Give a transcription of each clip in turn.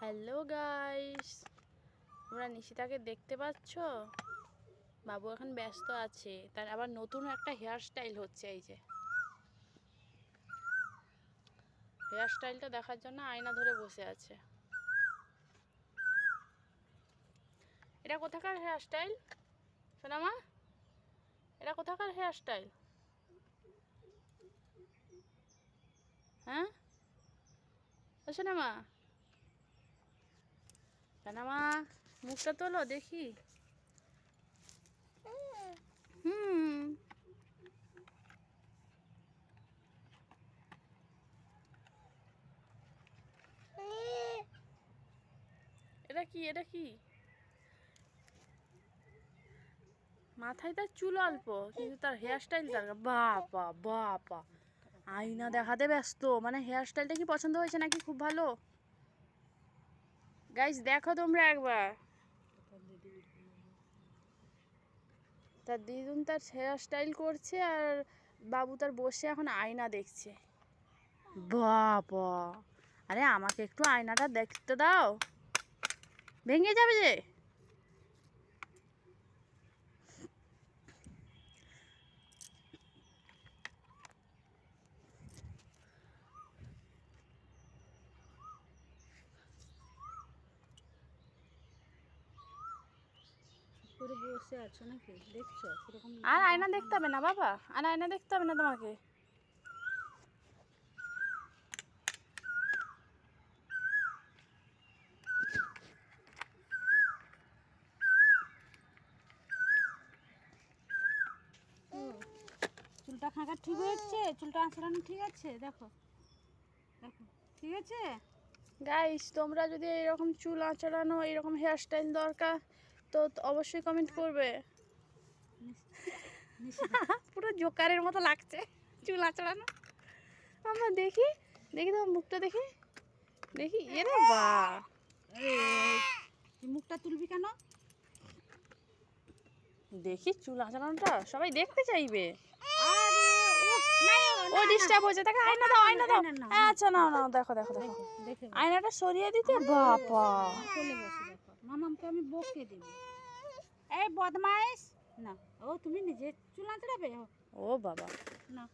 Hello guys তোমরা নিশিতাকে দেখতে পাচ্ছ? বাবু এখন ব্যস্ত আছে। তার আবার নতুন একটা হেয়ার স্টাইল হচ্ছে এই যে। হেয়ার স্টাইলটা দেখার জন্য আয়না ধরে বসে আছে। এটা কোথাকার হেয়ার স্টাইল সোনামা? এটা কোথাকার হেয়ার স্টাইল হ্যাঁ সোনামা? সোনামা মুখটা তোলো, দেখি। এটা কি এটা কি? মাথায় তার চুল অল্প, কিন্তু তার হেয়ার স্টাইল তার বাবা বাবা আয়না দেখাতে ব্যস্ত মানে হেয়ার স্টাইলটা কি পছন্দ হয়েছে নাকি? খুব ভালো। গাইস দেখো তোমরা একবার। তার দিদুন তার হেয়ার স্টাইল করছে আর বাবু তার বসে এখন আয়না দেখছে। বাবা। আরে আমাকে একটু আয়নাটা দেখতে দাও। ভেঙে যাবে যে? করে বসে আছো নাকি? দেখছ? কীরকম আর আয়না দেখতে হবে না বাবা? আর আয়না দেখতে হবে না তোমাকে? চুলটা খাঁকা ঠিক হয়েছে? চুলটা আঁচড়ানো ঠিক আছে? দেখো। দেখো। ঠিক আছে? গাইস তোমরা যদি এরকম চুল আঁচড়ানো এরকম হেয়ার স্টাইল দরকার তো অবশ্যই কমেন্ট করবে। পুরো জোকারের মতো লাগছে চুল আঁচড়ানো। আমরা দেখি দেখি তোমার মুখটা দেখি। দেখি এরে বা। মুখটা তুলবি কেন? দেখি চুল আঁচড়ানোটা সবাই দেখতে চাইবে। ও ডিস্টার্ব তাকে আয়না দাও আয়না দাও। না, না, না, আচ্ছা নাও নাও দেখো দেখো দেখো। আয়নাটা সরিয়ে দিতে বাবা আমার কোলে বসে দেখো মামামকে আমি বকে দেব। এই বদমাইশ। না ও তুমি নিজে চুল আঁচড়াবে? ও, ও বাবা। না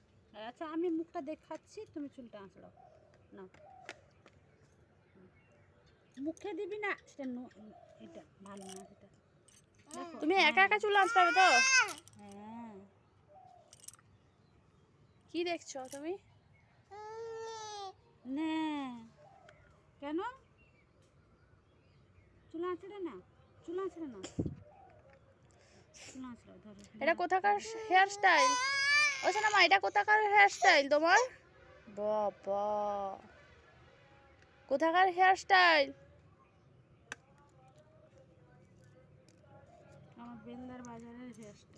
আচ্ছা আমি মুখটা দেখাচ্ছি তুমি চুলটা আঁচড়াও। না। মুখে দিবি না সেটা এটা ভালো না এটা তুমি একা একা চুল আঁচড়াবে তো? হ্যাঁ। কি দেখছ তুমি? নে। কেন? চুল আঁচড়ে না? চুল আঁচড়ে না? চুল আঁচড়াও ধরো এটা কোথাকার হেয়ার স্টাইল ও মা এটা কোথাকার হেয়ার স্টাইল তোমার? বাবা। কোথাকার হেয়ার স্টাইল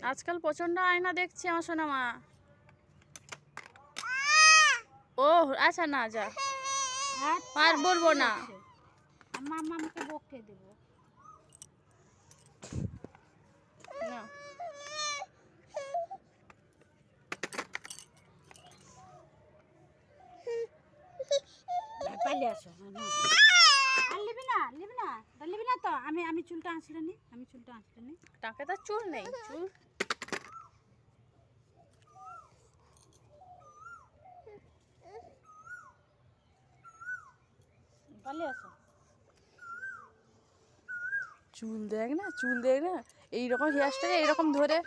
আজকাল প্রচণ্ড আয়না দেখছি আমার সোনা মা। ও আচ্ছা না যা। আর বলব না। মামা আমাকে বকে দেব। না। পালিয়ে আসো আর লিবি না লিবি না তা লিবি না তো। আমি আমি চুলটা আঁচড়ে নি আমি চুলটা আঁচড়ে নি। টাকে তার চুল নেই চুল। পালিয়ে আসো চুল দেখ না চুল দেখ না এইরকম হেয়ার স্টাইল এইরকম ধরে।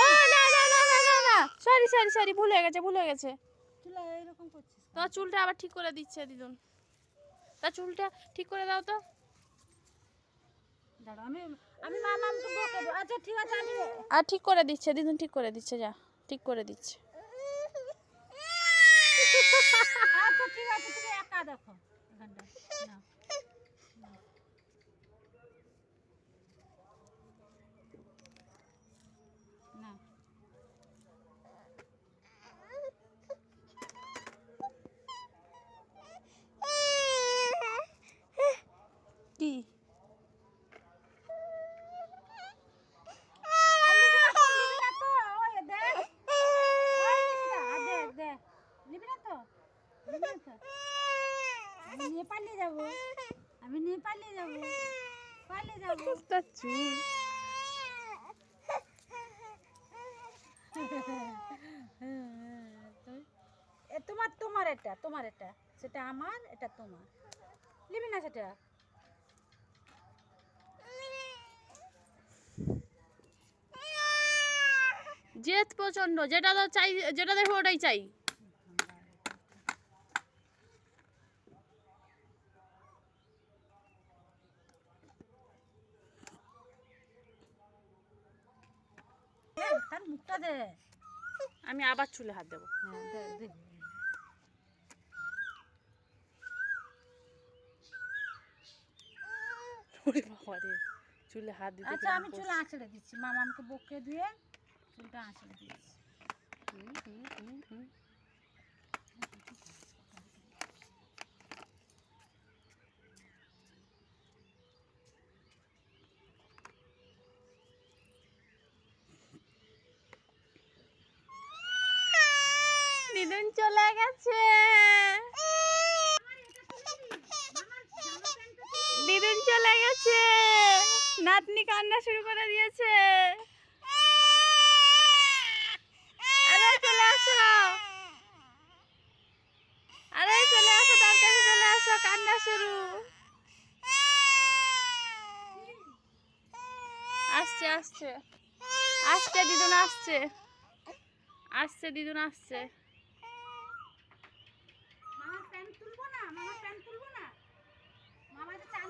ও না না না না না না সরি সরি সরি ভুল হয়ে গেছে ভুল হয়ে গেছে? তোমার চুলটা আবার ঠিক করে দিচ্ছে দিদুন। তা চুলটা ঠিক করে দাও তো। আমি আমি মামা আমাকে বকে আচ্ছা ঠিক আছে আমি আর ঠিক করে দিচ্ছে দিদুন ঠিক করে দিচ্ছে যা ঠিক করে দিচ্ছে। আচ্ছা ঠিক আছে তুমি একা দেখো এখানটা না না কি নিয়ে পালিয়ে যাব। আমি নিয়ে পালিয়ে যাব। পালিয়ে যাব। তার চুল তোমার তোমার এটা তোমার এটা সেটা আমার এটা তোমার। নিবি না সেটা? জেদ প্রচণ্ড যেটা তো চাই যেটা দেখো ওটাই চাই। তার মুখটা দে। আমি আবার চুলে হাত দেবো। হ্যাঁ দে দে। ওরে বাবা রে চুলে হাত দিতে আচ্ছা আমি চুল। আঁচড়ে দিচ্ছি। মামা আমাকে বকে দিয়ে চুলটা আঁচড়ে দিচ্ছি। হুম, হুম, হুম, হুম। দিদুন চলে গেছে। দিদুন চলে গেছে। নাতনি কান্না শুরু করে দিয়েছে। আরে চলে আসো। চলে আসো চলে আসো, কান্না শুরু। আসছে আসছে। আসছে, দিদুন আসছে। আসছে, দিদুন আসছে। মামার প্যান্ট তুলবো না? মামা যে চান